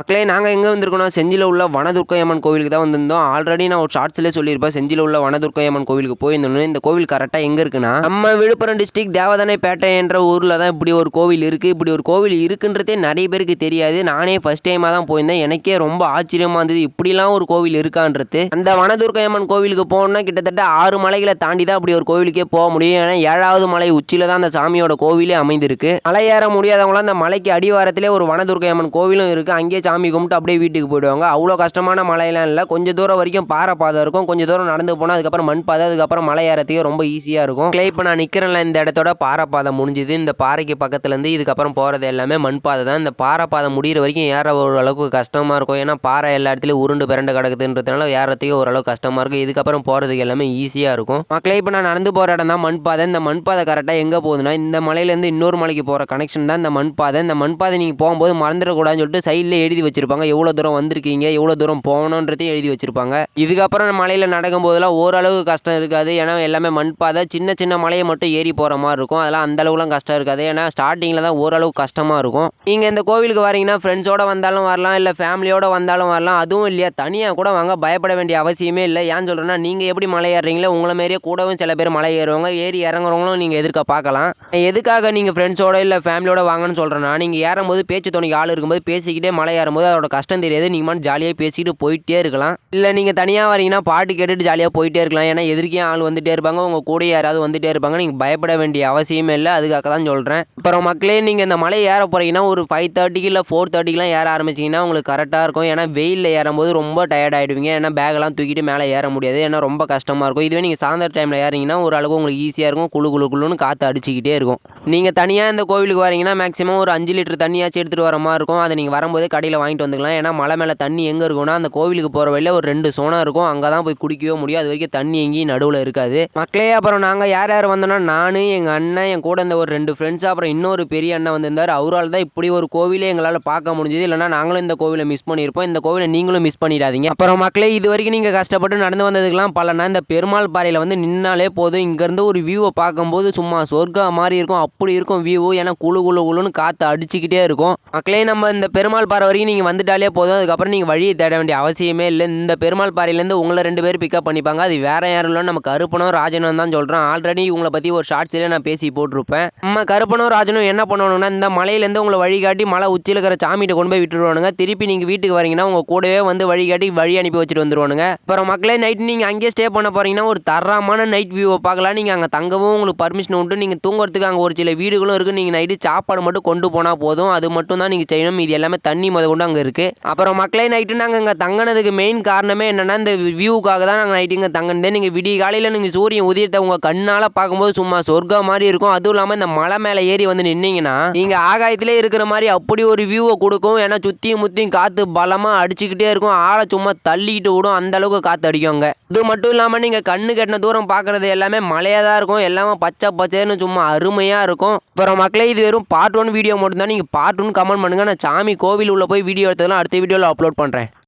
மக்களே நாங்கள் எங்கே வந்திருக்கோம்னா செஞ்சியில் உள்ள வனதுர்க்கை அம்மன் கோவிலுக்கு தான் வந்திருந்தோம். ஆல்ரெடி நான் ஒரு ஷார்ட்ஸ்லேயே சொல்லியிருப்பேன். செஞ்சியில் உள்ள வனதுர்க்கையம்மன் கோவிலுக்கு போயிருந்தோம் இந்த கோவில் கரெக்டாக எங்கே இருக்குன்னா நம்ம விழுப்புரம் டிஸ்ட்ரிக்ட் தேவதானை பேட்டை என்ற ஊரில் தான் இப்படி ஒரு கோவில் இருக்குது இப்படி ஒரு கோவில் இருக்குன்றதே நிறைய பேருக்கு தெரியாது. நானே ஃபர்ஸ்ட் டைமாக தான் போயிருந்தேன். எனக்கே ரொம்ப ஆச்சரியமாக இருந்தது. இப்படிலாம் ஒரு கோவில் இருக்கான்றது. அந்த வனதுர்க்கையம்மன் கோவிலுக்கு போகணும்னா கிட்டத்தட்ட ஆறு மலைகளை தாண்டி தான் இப்படி ஒரு கோவிலுக்கே போக முடியும். ஏன்னா ஏழாவது மலை உச்சியில் தான் அந்த சாமியோட கோவிலே அமைந்திருக்கு. மலை ஏற முடியாதவங்களாம் அந்த மலைக்கு அடிவாரத்திலே ஒரு வனதுர்க்கையம்மன் கோவிலும் இருக்குது அங்கேயே சாமி கும்பிட்டு அப்படியே வீட்டுக்கு போயிடுவாங்க. அவ்வளோ கஷ்டமான மலையெல்லாம் இல்லை. கொஞ்சம் தூரம் வரைக்கும் பாறை பாதை இருக்கும். கொஞ்சம் தூரம் நடந்து போனால் அதுக்கப்புறம் மண் பாதை அதுக்கப்புறம் மலை ஏறத்துக்கே ரொம்ப ஈஸியாக இருக்கும். கிளை இப்போ நான் நிற்கிறேன்ல இந்த இடத்தோட பாறை பாதை முடிஞ்சுது. இந்த பாறைக்கு பக்கத்துலேருந்து இதுக்கப்புறம் போகிறது எல்லாமே மண் பாதை தான். இந்த பாறை பாதை முடிகிற வரைக்கும் ஏற ஓரளவுக்கு கஷ்டமாக இருக்கும். ஏன்னா பாறை எல்லா இடத்துலையும் உருண்டு பிறண்டு கிடக்குதுன்றதுனால ஏறத்துக்கே ஓரளவுக்கு கஷ்டமாக இருக்கும். இதுக்கப்புறம் போகிறதுக்கு எல்லாமே ஈஸியாக இருக்கும். மக்களே இப்போ நான் நடந்து போகிற இடம் தான் மண் பாதை. இந்த மண் பாதை கரெக்டாக எங்கே போகுதுன்னா இந்த மலையிலேருந்து இன்னொரு மலைக்கு போகிற கனெக்ஷன் தான் இந்த மண் பாதை. இந்த மண் பாதை நீங்கள் போகும்போது மறந்துடக்கூடாதுன்னு சொல்லிட்டு சைடில் எழுதி எழுதி வச்சிருப்பாங்க. எவ்வளோ தூரம் வந்திருக்கீங்க எவ்வளோ தூரம் போகணுன்றதையும் எழுதி வச்சிருப்பாங்க. இதுக்கப்புறம் மலையில் நடக்கும் போதெல்லாம் ஓரளவு கஷ்டம் இருக்காது. ஏன்னா எல்லாமே மண் பாதை சின்ன சின்ன மலையை மட்டும் ஏறி போகிற மாதிரி இருக்கும். அதெல்லாம் அந்த அளவுலாம் கஷ்டம் இருக்காது. ஏன்னா ஸ்டார்டிங்கில் தான் ஓரளவு கஷ்டமாக இருக்கும். நீங்கள் இந்த கோவிலுக்கு வரீங்கன்னா ஃப்ரெண்ட்ஸோட வந்தாலும் வரலாம் இல்லை ஃபேமிலியோட வந்தாலும் வரலாம். அதுவும் இல்லையா? தனியாக கூட வாங்க பயப்பட வேண்டிய அவசியமே இல்லை. ஏன் சொல்கிறேன்னா நீங்கள் எப்படி மலை ஏறுறீங்களோ உங்களை மாரியே கூடவும் சில பேர் மலை ஏறுவாங்க. ஏறி இறங்குறவங்களும் நீங்கள் எதிர்க்க பார்க்கலாம் எதுக்காக நீங்கள் ஃப்ரெண்ட்ஸோட இல்லை ஃபேமிலியோட வாங்கன்னு சொல்கிறேன்னா நீங்கள் ஏறும்போது பேச்சு துணைக்கு ஆள் இருக்கும்போது பேசிக்கிட்டே மலை ஏறும்போது அதோட கஷ்டம் தெரியாது. நீங்கள் மட்டும் ஜாலியாக பேசிக்கிட்டு போயிட்டே இருக்கலாம். இல்லை நீங்கள் தனியாக வரீங்கன்னா பாட்டு கேட்டுட்டு ஜாலியாக போயிட்டே இருக்கலாம். ஏன்னா எதிர்க்கே ஆள் வந்துட்டே இருப்பாங்க. உங்கள் கூட யாராவது வந்துகிட்டே இருப்பாங்க. நீங்கள் பயப்பட வேண்டிய அவசியமே இல்லை. அதுக்காக தான் சொல்கிறேன் அப்புறம் மக்களே நீங்கள் இந்த மலை ஏற போகிறீங்கன்னா ஒரு ஃபைவ் தேர்ட்டிக்கு இல்லை ஃபோர் தேர்ட்டிக்கெலாம் ஏற ஆரம்பிச்சிங்கன்னா உங்களுக்கு கரெக்டாக இருக்கும். ஏன்னா வெயிலில் ஏறும்போது ரொம்ப டயர்ட் ஆகிடுவீங்க ஏன்னா பேக்கெல்லாம் தூக்கிட்டு மேலே ஏற முடியாது. ஏன்னா ரொம்ப கஷ்டமாக இருக்கும். இதுவே நீங்கள் சாயந்தர டைமில் ஏறிங்கன்னா ஒரு அளவுக்கு உங்களுக்கு ஈஸியாக இருக்கும். குழு குழு குழுன்னு காற்று அடிச்சிக்கிட்டே இருக்கும். நீங்கள் தனியாக இந்த கோவிலுக்கு வரீங்கன்னா மேக்ஸிமம் ஒரு அஞ்சு லிட்டர் தண்ணியாச்சும் எடுத்துகிட்டு வர மாதிரி இருக்கும். அதை நீங்கள் வரும்போதே கடையில் வாங்கிட்டு வந்துக்கலாம். ஏன்னா மலை மேலே தண்ணி எங்கே இருக்கும்னா அந்த கோவிலுக்கு போகிற வழியில் ஒரு ரெண்டு சோனா இருக்கும். அங்கே தான் போய் குடிக்கவே முடியும். அது வரைக்கும் தண்ணி எங்கேயும் நடுவில் இருக்காது. மக்களே அப்புறம் நாங்கள் யார் யார் வந்தோம்னா நான் எங்கள் அண்ணன் என் கூட இந்த ஒரு ரெண்டு ஃப்ரெண்ட்ஸ் அப்புறம் இன்னொரு பெரிய அண்ணன் வந்திருந்தார். அவரால் தான் இப்படி ஒரு கோவிலே எங்களால் பார்க்க முடிஞ்சது. இல்லைனா நாங்களும் இந்த கோவிலை மிஸ் பண்ணியிருப்போம். இந்த கோவிலை நீங்களும் மிஸ் பண்ணிடாதீங்க. அப்புறம் மக்களே இது வரைக்கும் நீங்கள் கஷ்டப்பட்டு நடந்து வந்ததுக்கெல்லாம் பலனா இந்த பெருமாள் பாறையில் வந்து நின்னாலே போதும். இங்கேருந்து ஒரு வியூவை பார்க்கும்போது சும்மா சொர்க்கா மாதிரி இருக்கும். அப்படி இருக்கும் வியூ ஏன்னா குளு குளு குளுன்னு காற்று அடிச்சுக்கிட்டே இருக்கும். மக்களே நம்ம இந்த பெருமாள் பாறை வரைக்கும் நீங்கள் வந்துட்டாலே போதும். அதுக்கப்புறம் நீங்கள் வழியை தேட வேண்டிய அவசியமே இல்லை. இந்த பெருமாள் பாறையிலேருந்து உங்களை ரெண்டு பேர் பிக்கப் பண்ணிப்பாங்க. அது வேறு யாரும் இல்லை நம்ம கருப்பனும் ராஜனும் தான் சொல்கிறேன் ஆல்ரெடி உங்களை பற்றி ஒரு ஷார்ட்ஸில் நான் பேசி போட்டிருப்பேன். நம்ம கருப்பனும் ராஜனும் என்ன பண்ணணும்னா இந்த மலையிலேருந்து உங்களை வழிகாட்டி மலை உச்சியில் இருக்கிற சாமிகிட்ட கொண்டு போய் விட்டுருவானுங்க. திருப்பி நீங்கள் வீட்டுக்கு வரீங்கன்னா உங்கள் கூடவே வந்து வழிகாட்டி வழி அனுப்பி வச்சுட்டு வந்துருவானுங்க. அப்புறம் மக்களே நைட் நீங்கள் அங்கேயே ஸ்டே பண்ண போகிறீங்கன்னா ஒரு தரமான நைட் வியூவை பார்க்கலாம். நீங்கள் அங்கே தங்கவும் உங்களுக்கு பர்மிஷன் உண்டு. நீங்கள் தூங்குறதுக்கு அங்கே ஒரு சில வீடுகளும் இருக்குது நீங்கள் நைட்டு சாப்பாடு மட்டும் கொண்டு போனால் போதும். அது மட்டும் தான் நீங்கள் செய்யணும். இது எல்லாமே தண்ணி முத கொண்டு அங்கே இருக்குது அப்புறம் மக்களே நைட்டு நாங்கள் இங்கே தங்கினதுக்கு மெயின் காரணமே என்னென்னா இந்த வியூவுக்காக தான் நாங்கள் நைட்டு இங்கே தங்கினதே. நீங்கள் விடிய காலையில் நீங்கள் சூரியன் உதயத்தை உங்கள் கண்ணால் பார்க்கும்போது சும்மா சொர்க்கம் மாதிரி இருக்கும். அதுவும் இல்லாமல் இந்த மலை மேலே ஏறி வந்து நின்னீங்கன்னா நீங்கள் ஆகாயத்திலே இருக்கிற மாதிரி அப்படி ஒரு வியூவை கொடுக்கும். ஏன்னா சுற்றியும் முற்றியும் காற்று பலமாக அடிச்சுக்கிட்டே இருக்கும். ஆளை சும்மா தள்ளிக்கிட்டு விடும். அந்த அளவுக்கு காற்று அடிக்குங்க இது மட்டும் இல்லாமல் நீங்கள் கண்ணு கட்டின தூரம் பார்க்குறது எல்லாமே மலையாக தான் இருக்கும். எல்லாமே பச்சை பச்சைன்னு சும்மா அருமையாக இருக்கும். அப்புறம் மக்களே இது வெறும் பார்ட் ஒன் வீடியோ மட்டும்தான். நீங்கள் பார்ட் ஒன் கமெண்ட் பண்ணுங்கள் நான் சாமி கோவில் உள்ளே போய் வீடியோ எடுத்ததெல்லாம் அடுத்த வீடியோவில் அப்லோட் பண்ணுறேன்